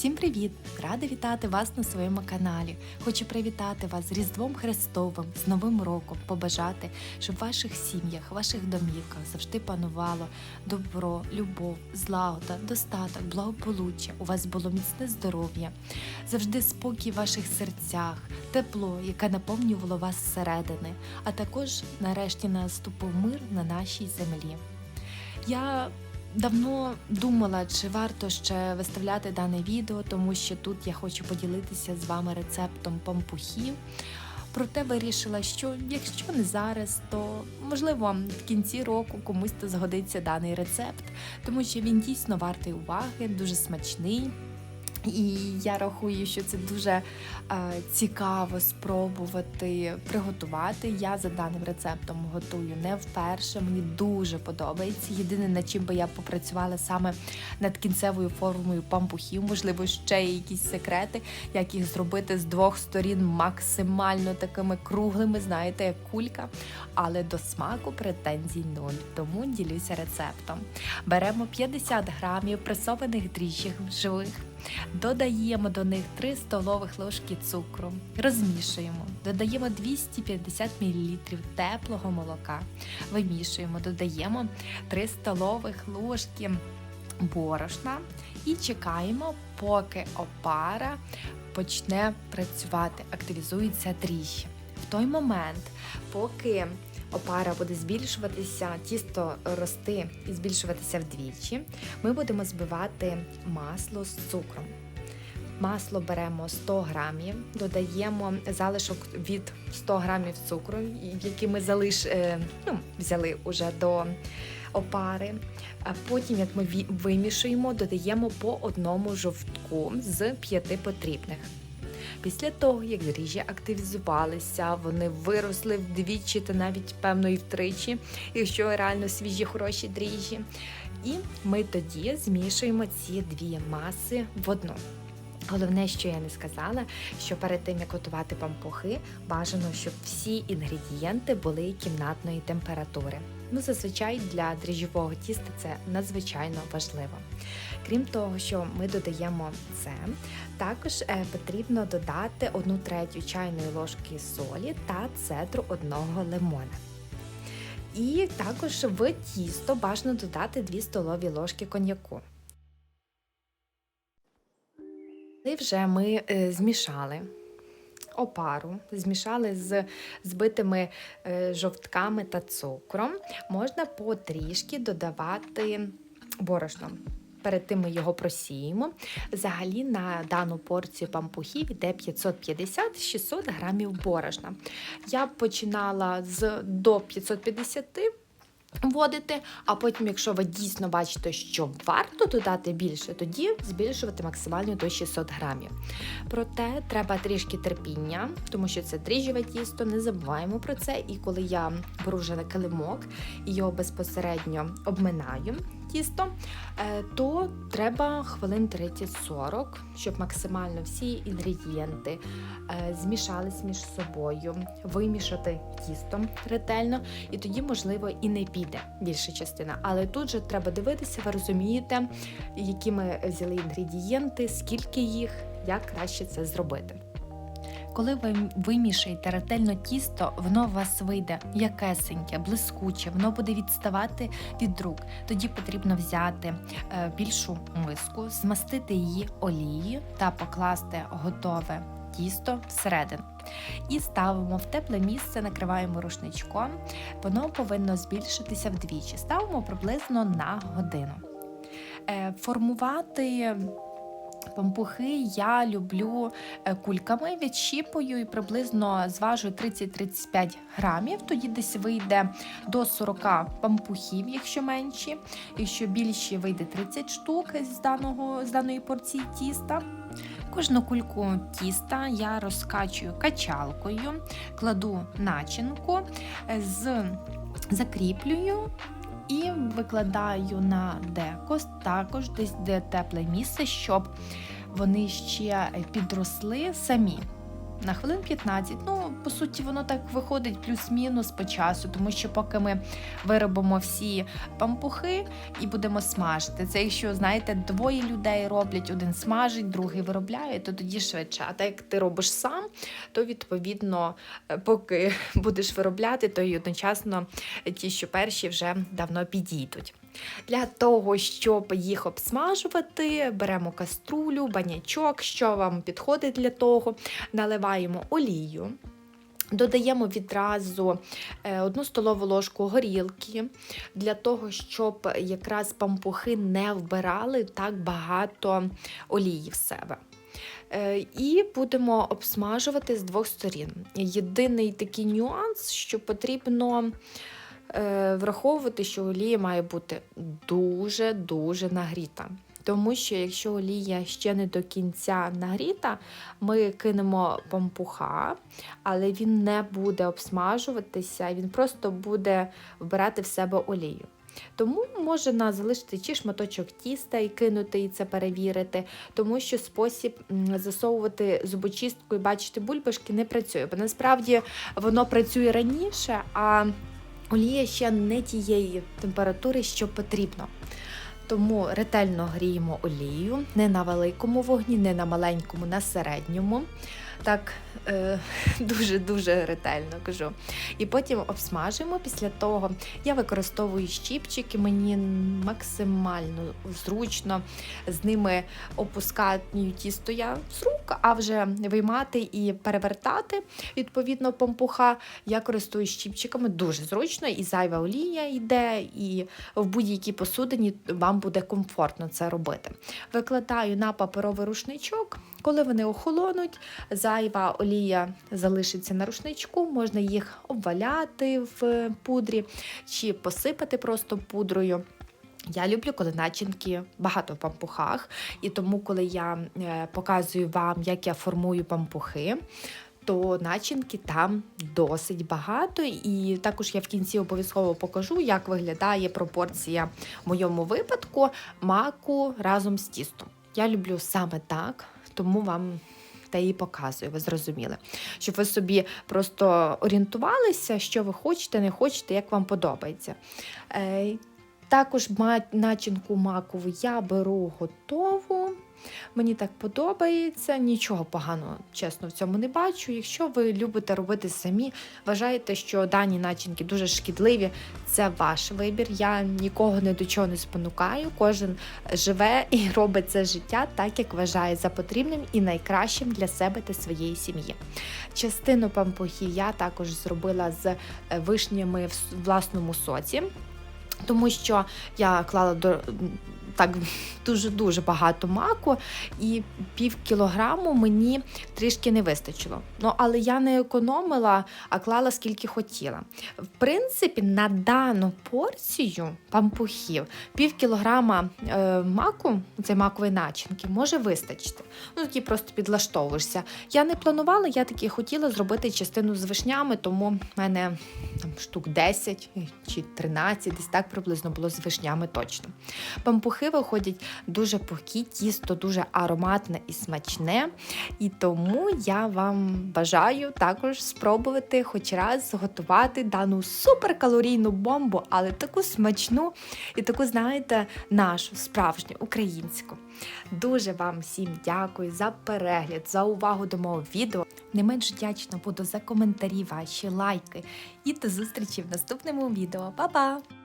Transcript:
Всім привіт! Рада вітати вас на своєму каналі. Хочу привітати вас з Різдвом Христовим, з Новим роком, побажати, щоб в ваших сім'ях, ваших домівках завжди панувало добро, любов, злагода, достаток, благополуччя. У вас було міцне здоров'я, завжди спокій в ваших серцях, тепло, яке наповнювало вас зсередини, а також нарешті наступив мир на нашій землі. Я Давно думала, чи варто ще виставляти дане відео, тому що тут я хочу поділитися з вами рецептом пампухів. Проте вирішила, що якщо не зараз, то можливо в кінці року комусь то згодиться даний рецепт, тому що він дійсно вартий уваги, дуже смачний. І я рахую, що це дуже е, цікаво спробувати приготувати. Я за даним рецептом готую не вперше. Мені дуже подобається. Єдине, над чим би я попрацювала саме над кінцевою формою пампухів, можливо, ще якісь секрети, як їх зробити з двох сторін максимально такими круглими, знаєте, як кулька. Але до смаку претензій нуль. Тому ділюся рецептом. Беремо 50 грамів пресованих дріжджів живих. Додаємо до них 3 столових ложки цукру, розмішуємо, додаємо 250 мл теплого молока, вимішуємо, додаємо 3 столових ложки борошна. І чекаємо, поки опара почне працювати, активізується дріжджі. В той момент, поки опара буде збільшуватися, тісто рости і збільшуватися вдвічі, ми будемо збивати масло з цукром. Масло беремо 100 грамів, додаємо залишок від 100 грамів цукру, який ми залиш, е, ну, взяли уже до опари. А потім, як ми вимішуємо, додаємо по одному жовтку з п'яти потрібних. Після того, як дріжджі активізувалися, вони виросли вдвічі та навіть певно і втричі, якщо реально свіжі хороші дріжджі. І ми тоді змішуємо ці дві маси в одну. Головне, що я не сказала, що перед тим як готувати пампухи, бажано, щоб всі інгредієнти були кімнатної температури. Ну, зазвичай для дріжджового тіста це надзвичайно важливо. Крім того, що ми додаємо це, також е, потрібно додати 1 третю чайної ложки солі та цедру одного лимона. І також в тісто бажано додати 2 столові ложки коньяку. І вже ми е, змішали опару, змішали з збитими е, жовтками та цукром, можна потрішки додавати борошно. Перед тим ми його просіємо. Взагалі на дану порцію пампухів йде 550-600 грамів борошна. Я починала з до 550 вводити, а потім, якщо ви дійсно бачите, що варто додати більше, тоді збільшувати максимально до 600 грамів. Проте треба трішки терпіння, тому що це дріжджеве тісто, не забуваємо про це. І коли я беру вже на килимок і його безпосередньо обминаю тісто, е, то треба хвилин 30-40, щоб максимально всі інгредієнти е, змішались між собою, вимішати тісто ретельно, і тоді, можливо, і не піде більша частина. Але тут же треба дивитися, ви розумієте, які ми взяли інгредієнти, скільки їх, як краще це зробити. Коли ви вимішаєте ретельно тісто, воно у вас вийде якесеньке, блискуче, воно буде відставати від рук. Тоді потрібно взяти е, більшу миску, змастити її олією та покласти готове тісто всередину. І ставимо в тепле місце, накриваємо рушничком, воно повинно збільшитися вдвічі. Ставимо приблизно на годину. Е, формувати Пампухи я люблю е, кульками, відщіпую і приблизно зважую 30-35 грамів. Тоді десь вийде до 40 пампухів, якщо менші. Якщо більші, вийде 30 штук з даного, з даної порції тіста. Кожну кульку тіста я розкачую качалкою, кладу начинку, е, з закріплюю і викладаю на деко, також десь де тепле місце, щоб вони ще підросли самі. На хвилин 15. Ну, по суті, воно так виходить плюс-мінус по часу, тому що поки ми виробимо всі пампухи і будемо смажити. Це якщо, знаєте, двоє людей роблять, один смажить, другий виробляє, то тоді швидше. А так як ти робиш сам, то відповідно, е, поки будеш виробляти, то й одночасно ті, що перші вже давно підійдуть. Для того, щоб їх обсмажувати, беремо каструлю, банячок, що вам підходить для того, наливаємо олію. Додаємо відразу е, одну столову ложку горілки для того, щоб якраз пампухи не вбирали так багато олії в себе. Е, І будемо обсмажувати з двох сторін. Єдиний такий нюанс, що потрібно враховувати, що олія має бути дуже-дуже нагріта. Тому що якщо олія ще не до кінця нагріта, ми кинемо пампуха, але він не буде обсмажуватися, він просто буде вбирати в себе олію. Тому можна залишити чи шматочок тіста і кинути і це перевірити, тому що спосіб засовувати зубочисткою, бачити бульбашки не працює. Бо насправді воно працює раніше, а олія ще не тієї температури, що потрібно. Тому ретельно гріємо олію не на великому вогні, не на маленькому, на середньому. Так е, дуже-дуже ретельно кажу. І потім обсмажуємо. Після того я використовую щіпчики, мені максимально зручно з ними опускати тісто я з рук, а вже виймати і перевертати відповідно пампуха. Я користуюсь щіпчиками дуже зручно, і зайва олія йде, і в будь-якій посудині вам буде комфортно це робити. Викладаю на паперовий рушничок, коли вони охолонуть, зайва олія залишиться на рушничку, можна їх обваляти в пудрі чи посипати просто пудрою. Я люблю, коли начинки багато в пампухах, і тому, коли я е, показую вам, як я формую пампухи, то начинки там досить багато, і також я в кінці обов'язково покажу, як виглядає пропорція в моєму випадку маку разом з тістом. Я люблю саме так, тому вам та і показую, ви зрозуміли. Щоб ви собі просто орієнтувалися, що ви хочете, не хочете, як вам подобається. Також начинку макову я беру готову. Мені так подобається, нічого поганого, чесно, в цьому не бачу. Якщо ви любите робити самі, вважаєте, що дані начинки дуже шкідливі, це ваш вибір. Я нікого не до чого не спонукаю. Кожен живе і робить це життя так, як вважає за потрібним і найкращим для себе та своєї сім'ї. Частину пампухів я також зробила з е, вишнями в власному соці. Тому що я клала до так дуже-дуже багато маку, і пів кілограму мені трішки не вистачило. Ну, але я не економила, а клала скільки хотіла. В принципі, на дану порцію пампухів пів кілограма е, маку, це макової начинки, може вистачити. Ну, тоді просто підлаштовуєшся. Я не планувала, я таки хотіла зробити частину з вишнями, тому в мене там штук 10 чи 13, десь так приблизно було з вишнями точно. Пампухи виходять дуже пухкі, тісто дуже ароматне і смачне. І тому я вам бажаю також спробувати хоч раз зготувати дану суперкалорійну бомбу, але таку смачну і таку, знаєте, нашу справжню українську. Дуже вам всім дякую за перегляд, за увагу до мого відео. Не менш вдячна буду за коментарі ваші, лайки. І до зустрічі в наступному відео. Па-па!